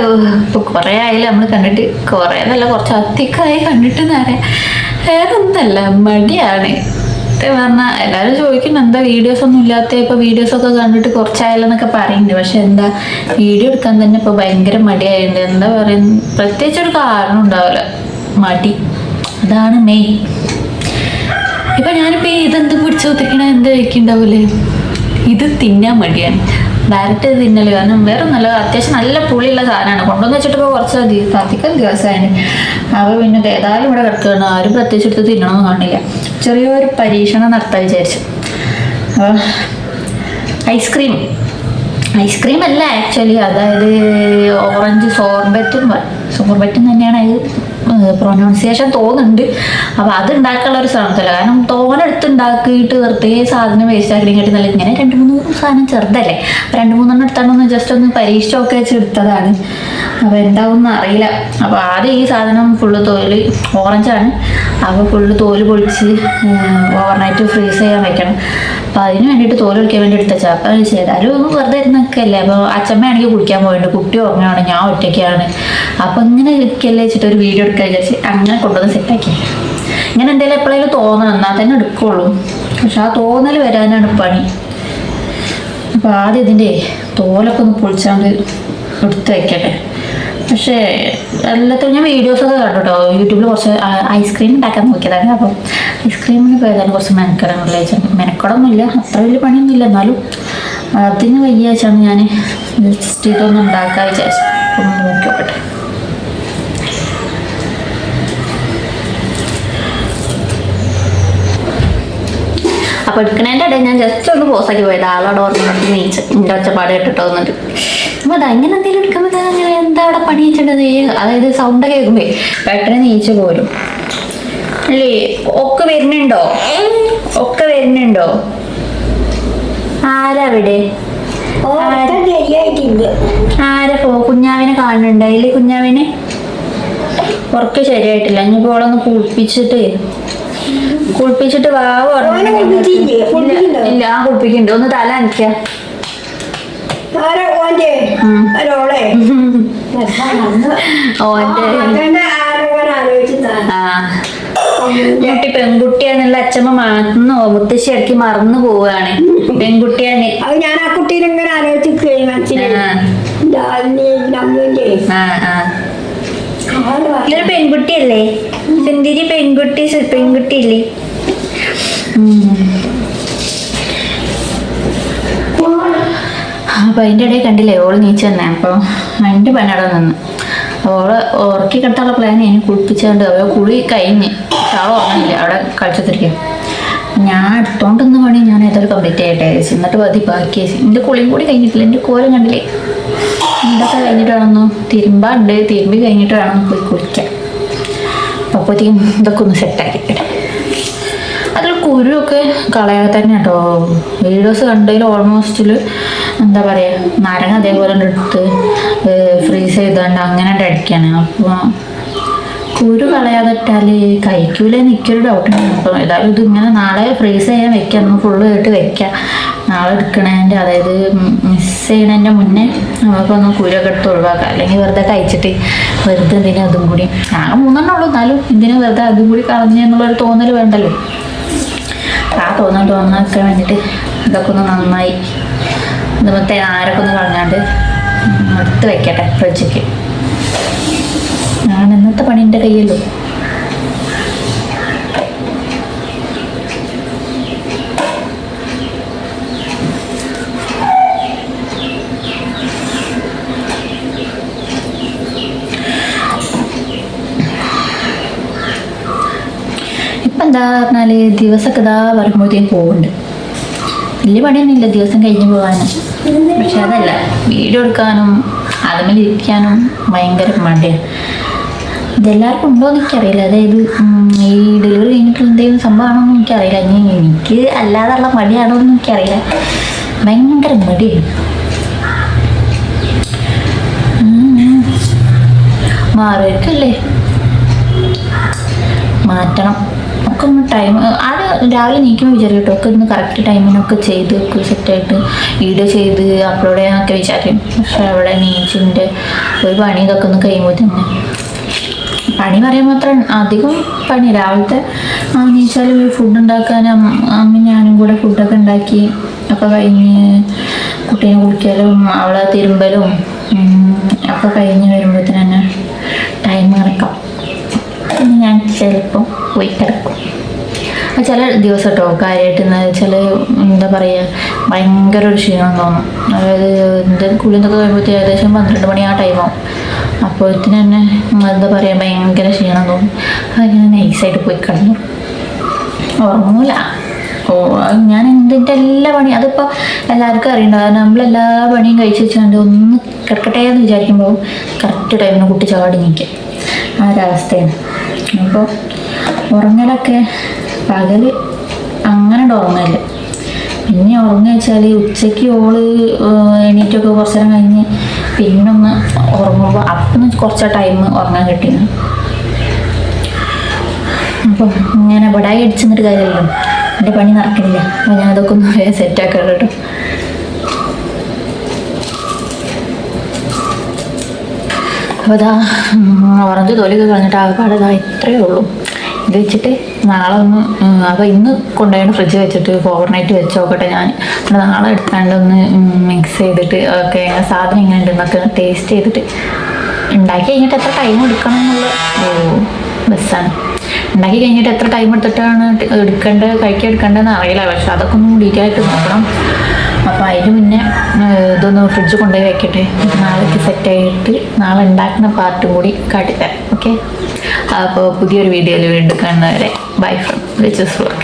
ഇപ്പൊ കൊറേ നമ്മൾ കണ്ടിട്ട്? കൊറേ എന്നല്ല കുറച്ച് അധികമായി കണ്ടിട്ട് നേരെ വേറെ ഒന്നല്ല മടിയാണ് പറഞ്ഞാൽ എല്ലാവരും ചോദിക്കുന്നു എന്താ വീഡിയോസ് ഒന്നും ഇല്ലാത്ത? ഇപ്പൊ വീഡിയോസ് ഒക്കെ കണ്ടിട്ട് കുറച്ചായാലെന്നൊക്കെ പറയുന്നുണ്ട് പക്ഷെ എന്താ വീഡിയോ എടുക്കാൻ തന്നെ ഇപ്പൊ ഭയങ്കര മടിയായിട്ടുണ്ട് എന്താ പറയുക പ്രത്യേകിച്ച് ഒരു കാരണം ഉണ്ടാവില്ല മടി. അതാണ് മെയിൻ ഇപ്പൊ ഞാനിപ്പോ ഇതെന്ത് പിടിച്ചു കുത്തിക്കണ എന്താ കഴിക്കുണ്ടാവൂലേ? ഇത് തിന്നാൻ മടിയാണ്. ഡയറക്റ്റ് തിന്നൽ കാരണം വേറെ നല്ല അത്യാവശ്യം നല്ല പുളിയുള്ള സാധനമാണ്. കൊണ്ടുവന്ന് വെച്ചിട്ട് ഇപ്പോൾ കുറച്ച് അധികം ദിവസമാണ് അപ്പോൾ പിന്നെ ഏതായാലും ഇവിടെ കിടക്കുകയാണ്. ആരും പ്രത്യേകിച്ച് എടുത്ത് തിന്നണമെന്ന് കാണില്ല. ചെറിയൊരു പരീക്ഷണം നടത്താൻ വിചാരിച്ചു. അപ്പോൾ ഐസ്ക്രീം. ഐസ്ക്രീം അല്ല ആക്ച്വലി അതായത് ഓറഞ്ച് സോർബറ്റും സോർബറ്റും തന്നെയാണ് അത്. പ്രൊനൗൺസിയേഷൻ തോന്നുന്നുണ്ട്. അപ്പോൾ അത് ഉണ്ടാക്കാനുള്ള ഒരു ശ്രമത്തില്ല കാരണം തോനെടുത്ത് ഉണ്ടാക്കിയിട്ട് വെറുതെ സാധനം വേസ്റ്റ് ആക്കിയിട്ട് നല്ല ഇങ്ങനെ രണ്ട് മൂന്ന് സാധനം ചെറുതല്ലേ. രണ്ട് മൂന്നെണ്ണം എടുത്താണ്ടൊന്ന് ജസ്റ്റ് ഒന്ന് പരീക്ഷയൊക്കെ വെച്ച് എടുത്തതാണ്. അപ്പോൾ എന്താവും അറിയില്ല. അപ്പോൾ ആദ്യം ഈ സാധനം ഫുള്ള് തോൽ ഓറഞ്ചാണ് അപ്പോൾ ഫുള്ള് തോൽ പൊളിച്ച് ഓവർനൈറ്റ് ഫ്രീസ് ചെയ്യാൻ വെക്കണം. അപ്പോൾ അതിന് വേണ്ടിയിട്ട് തോൽ ഒഴിക്കാൻ വേണ്ടി എടുത്ത ചാപ്പ ചെയ്താലും ഒന്നും വെറുതെ ഇരുന്നൊക്കെയല്ലേ? അപ്പോൾ അച്ഛമ്മയാണെങ്കിൽ കുളിക്കാൻ പോയിട്ടുണ്ട്. കുട്ടി ഓർമ്മയാണ് ഞാൻ ഒറ്റയ്ക്കാണ്. അപ്പോൾ ഇങ്ങനെ ഇരിക്കല്ലേ വെച്ചിട്ട് ഒരു വീഡിയോ എടുക്കാൻ വിചാരിച്ച് അങ്ങനെ കൊണ്ടുവന്ന് സെറ്റാക്കി ഇങ്ങനെ എന്തെങ്കിലും എപ്പോഴെങ്കിലും തോന്നണം എന്നാൽ തന്നെ എടുക്കുള്ളൂ. പക്ഷെ ആ തോന്നൽ വരാനാണ് പണി. അപ്പോൾ ആദ്യം ഇതിന്റെ തോലൊക്കെ ഒന്ന് പൊളിച്ചാണ്ട് എടുത്ത് വയ്ക്കട്ടെ പക്ഷേ എല്ലാത്തിനും ഞാൻ വീഡിയോസൊക്കെ കണ്ടു കേട്ടോ യൂട്യൂബിൽ കുറച്ച് ഐസ്ക്രീം ഉണ്ടാക്കാൻ നോക്കിയതാണ് അപ്പം ഐസ്ക്രീമിന് പോയതാണ് കുറച്ച് മെനക്കെടാനുള്ള മെനക്കെടൊന്നുമില്ല. അത്ര വലിയ പണിയൊന്നുമില്ല. എന്നാലും അതിന് വയ്യാച്ചാണ് ഞാൻ ജസ്റ്റ് ഇതൊന്നും ഉണ്ടാക്കാൻ വിചാരിച്ചു ഒന്ന് നോക്കി നോക്കട്ടെ അപ്പോൾ എടുക്കണേന്റെ ഇടയിൽ ഞാൻ ജസ്റ്റ് ഒന്ന് പോസാക്കി പോയത്. ആളോട് ഓർമ്മ നീച്ച്. എന്റെ ഒച്ചപ്പാട് കേട്ടിട്ടോ അപ്പോൾ അത് അങ്ങനെ എന്തെങ്കിലും എടുക്കുമ്പോൾ അങ്ങനെ എന്താ അവിടെ പണി വെച്ചിട്ടത്? അതായത് സൗണ്ട് കേൾക്കുമ്പേ പെട്ടെന്ന് നീച്ച് പോരും. അല്ലേ? ഒക്കെ വരുന്നുണ്ടോ? ഒക്കെ വരുന്നുണ്ടോ? ആരവിടെ? ആരാ? പോ കുഞ്ഞാവിനെ കാണുന്നുണ്ടോ? ഇല്ലേ കുഞ്ഞാവിനെ? ഉറക്കം ശരിയായിട്ടില്ല. ഇനിയിപ്പോൾ ഓളൊന്ന് കുളിപ്പിച്ചിട്ട് കുളിപ്പിച്ചിട്ട് വാവ്? ഇല്ല ആ കുളിപ്പിക്കുന്നുണ്ട്. ഒന്ന് തല അനക്കിയ. ഓന്റെ ആ കുട്ടി പെൺകുട്ടിയാന്നുള്ള അച്ഛമ്മ മറന്നു മുത്തശ്ശി ഇറക്കി മറന്നു പോവാണ് പെൺകുട്ടിയാണ്. ഞാൻ ആ കുട്ടീനെ ഇങ്ങനെ ആലോചിച്ച് കഴിഞ്ഞു. ആ ആ. ഇതൊരു പെൺകുട്ടിയല്ലേ? സുന്ദരി പെൺകുട്ടി പെൺകുട്ടിയല്ലേ. അപ്പൊ അതിന്റെ ഇടയിൽ കണ്ടില്ലേ ഓൾ നീച്ച് തന്നെ അപ്പോൾ അതിന്റെ പണിയുടെ നിന്ന്. ഓൾ ഉറക്കി കിടത്താനുള്ള പ്ലാൻ ഞാൻ കുളിപ്പിച്ചുകൊണ്ട് അവ കുളി കഴിഞ്ഞ്. അവൾ ഉറങ്ങില്ല അവിടെ കളിച്ചത്തിരിക്കും ഞാൻ എടുത്തോണ്ടെന്ന് വേണേൽ ഞാൻ ഏതായാലും കംപ്ലീറ്റ് ആയിട്ടേ. എന്നിട്ട് മതി ബാക്കി എന്റെ കുളിയും കൂടി കഴിഞ്ഞിട്ടില്ല. എന്റെ കോലം കണ്ടില്ലേ? ഇതൊക്കെ കഴിഞ്ഞിട്ട് വേണമെന്നു തിരുമ്പാണ്ട് തിരുമ്പി കഴിഞ്ഞിട്ട് വേണം പോയി കുളിക്കാം അപ്പോഴത്തേക്കും ഇതൊക്കെ ഒന്ന് സെറ്റാക്കിക്കട്ടെ അതിൽ കുരുവൊക്കെ കളയാതെ തന്നെ കേട്ടോ. വീഡിയോസ് കണ്ടതിൽ ഓൾമോസ്റ്റിൽ എന്താ പറയുക നാരങ്ങ അതേപോലെ എടുത്ത് ഫ്രീസ് ചെയ്തുകൊണ്ട് അങ്ങനെ അടിക്കാണ്. അപ്പോൾ കുരു കളയാതിട്ടാൽ കഴിക്കൂല എനിക്കൊരു ഡൗട്ട് ഉണ്ട്. അപ്പം ഏതായാലും ഇത് ഇങ്ങനെ നാളെ ഫ്രീസ് ചെയ്യാൻ വെക്കാം. ഒന്ന് ഫുള്ള് ആയിട്ട് വെക്കാം. നാളെ എടുക്കണതിന്റെ അതായത് മിസ് ചെയ്യണതിന്റെ മുന്നേ നമുക്കൊന്ന് കുരൊക്കെ എടുത്ത് ഒഴിവാക്കാം. അല്ലെങ്കിൽ വെറുതെ കഴിച്ചിട്ട് വെറുതെ എന്തിനാ അതും കൂടി? ആകെ മൂന്നെണ്ണം ഉള്ളൂ. എന്നാലും എന്തിനാ വെറുതെ അതും കൂടി കളഞ്ഞു എന്നുള്ളൊരു തോന്നൽ വേണ്ടല്ലോ. ആ തോന്നൽ തോന്നാക്കാൻ വേണ്ടിയിട്ട് ഇതൊക്കെ ഒന്ന് നന്നായി. ഇന്നത്തെ ആരൊക്കെ ഒന്ന് കളഞ്ഞാണ്ട് എടുത്ത് വെക്കട്ടെ ഫ്രിഡ്ജിക്ക് ഇന്നത്തെ പണി എന്റെ കയ്യല്ലോ? ഇപ്പം എന്താ പറഞ്ഞാൽ ദിവസമൊക്കെ ഇതാ പറയുമ്പോഴത്തേക്കും പോകുന്നുണ്ട് വലിയ പണിയൊന്നുമില്ല ദിവസം കഴിഞ്ഞു പോകാനും. പക്ഷെ അതല്ല വീഡിയോ എടുക്കാനും അതുമല്ലിരിക്കാനും ഭയങ്കര മടിയാണ്. ഇതെല്ലാവർക്കും ഉണ്ടോ എന്ന് എനിക്കറിയില്ല അതായത് ഈ ഡെലിവറി കഴിഞ്ഞിട്ടുള്ള എന്തെങ്കിലും സംഭവമാണോ എന്ന് എനിക്കറിയില്ല. ഇനി എനിക്ക് അല്ലാതെയുള്ള മടിയാണോ എന്ന് എനിക്കറിയില്ല ഭയങ്കര മടിയാണ് മാറിയിട്ടല്ലേ? മാറ്റണം. ഒക്കെ ഒന്ന് ടൈം അത് രാവിലെ നീക്കുമ്പോൾ വിചാരിക്കും കേട്ടോ ഒക്കെ ഒന്ന് കറക്റ്റ് ടൈമിനൊക്കെ ചെയ്ത് ഒക്കെ സെറ്റായിട്ട് വീഡിയോ ചെയ്ത് അപ്ലോഡ് ചെയ്യാനൊക്കെ വിചാരിക്കും. പക്ഷെ അവിടെ നീച്ചിന്റെ ഒരു പണി ഇതൊക്കെ ഒന്ന് കഴിയുമ്പോൾ തന്നെ പണി പറയാൻ മാത്രം അധികം പണി രാവിലത്തെ എന്നുവെച്ചാൽ ഫുഡ് ഉണ്ടാക്കാൻ അമ്മ ഞാനും കൂടെ ഫുഡൊക്കെ ഉണ്ടാക്കി ഒക്കെ കഴിഞ്ഞ് കുട്ടീനെ കുളിക്കലും അവളെ തിരുമ്പലും അപ്പം കഴിഞ്ഞ് വരുമ്പോഴത്തേന് തന്നെ ടൈം കിടക്കാം പിന്നെ ഞാൻ ചിലപ്പോൾ പോയി കിടക്കും. ചില ദിവസം കേട്ടോ കാര്യമായിട്ട് ചില എന്താ പറയുക ഭയങ്കര ഒരു ക്ഷീണം തോന്നും. അതായത് എന്റെ കുളിന്നൊക്കെ കഴിയുമ്പോഴത്തേ ഏകദേശം പന്ത്രണ്ട് മണി ആ ടൈമാവും അപ്പോഴത്തേന് തന്നെ എന്താ പറയുക ഭയങ്കര ക്ഷീണം തോന്നും. അതിങ്ങനെ നൈസായിട്ട് പോയി കിടന്നു. ഉറങ്ങൂല. ഓ ഞാൻ എന്തിന്റെ എല്ലാ പണിയും അതിപ്പോൾ എല്ലാവർക്കും അറിയണ്ടാവും നമ്മളെല്ലാ പണിയും കഴിച്ച് വെച്ചാണ്ട് ഒന്ന് കിടക്കട്ടെ എന്ന് വിചാരിക്കുമ്പോൾ കറക്റ്റ് ടൈമിന് കുട്ടി ചാടി നിൽക്കും ആ ഒരവസ്ഥയാണ് അപ്പോൾ ഉറങ്ങലൊക്കെ പകൽ അങ്ങനെ ഉറങ്ങല്ല പിന്നെ ഉറങ്ങുക വെച്ചാൽ ഉച്ചയ്ക്ക് ഓൾ എണീറ്റൊക്കെ കുറച്ച് നേരം കഴിഞ്ഞ് പിന്നെ ഒന്ന് ഉറങ്ങുമ്പോൾ അപ്പം കുറച്ച് ടൈം ഉറങ്ങാൻ കിട്ടിയിരുന്നു അപ്പം ഇങ്ങനെ ബടായി അടിച്ചു നിന്നിട്ട് കാര്യമല്ലോ എന്റെ പണി നടക്കുന്നില്ല അപ്പം ഞാൻ അതൊക്കെ ഒന്ന് പറയാൻ സെറ്റാക്കാം കേട്ടോ അപ്പോൾ ഇതാ ഓറഞ്ച് തൊലിയൊക്കെ കളഞ്ഞിട്ട് ആകെ ഇതാ ഇത്രയേ ഉള്ളൂ ഇത് വെച്ചിട്ട് നാളെ ഒന്ന് അപ്പോൾ ഇന്ന് കൊണ്ടുപോയി ഫ്രിഡ്ജ് വെച്ചിട്ട് ഓവർനൈറ്റ് വെച്ച് നോക്കട്ടെ ഞാൻ. എന്നിട്ട് നാളെ എടുത്താണ്ട് ഒന്ന് മിക്സ് ചെയ്തിട്ട് ഒക്കെ സാധനം ഇങ്ങനെ ഉണ്ടെന്നൊക്കെ ടേസ്റ്റ് ചെയ്തിട്ട് ഉണ്ടാക്കി കഴിഞ്ഞിട്ട് എത്ര ടൈം എടുക്കണം എന്നുള്ള ഓ ബസ്സാണ്. ഉണ്ടാക്കി കഴിഞ്ഞിട്ട് എത്ര ടൈം എടുത്തിട്ടാണ് എടുക്കേണ്ടത് കഴിക്കാൻ എടുക്കേണ്ടതെന്ന് അറിയില്ല. പക്ഷെ അതൊക്കെ ഒന്ന് ഡീറ്റെയിൽ നോക്കണം. അപ്പോൾ അതിന് മുന്നേ ഇതൊന്ന് ഫ്രിഡ്ജ് കൊണ്ടുപോയി വെക്കട്ടെ. നാളെ നാളേക്ക് സെറ്റായിട്ട് നാളെ ഉണ്ടാക്കുന്ന പാർട്ട് കൂടി കാട്ടിത്തരാം. ഓക്കെ അപ്പോൾ പുതിയൊരു വീഡിയോയിൽ വീണ്ടും കാണുന്നവരെ. Bye from Nature's Floor.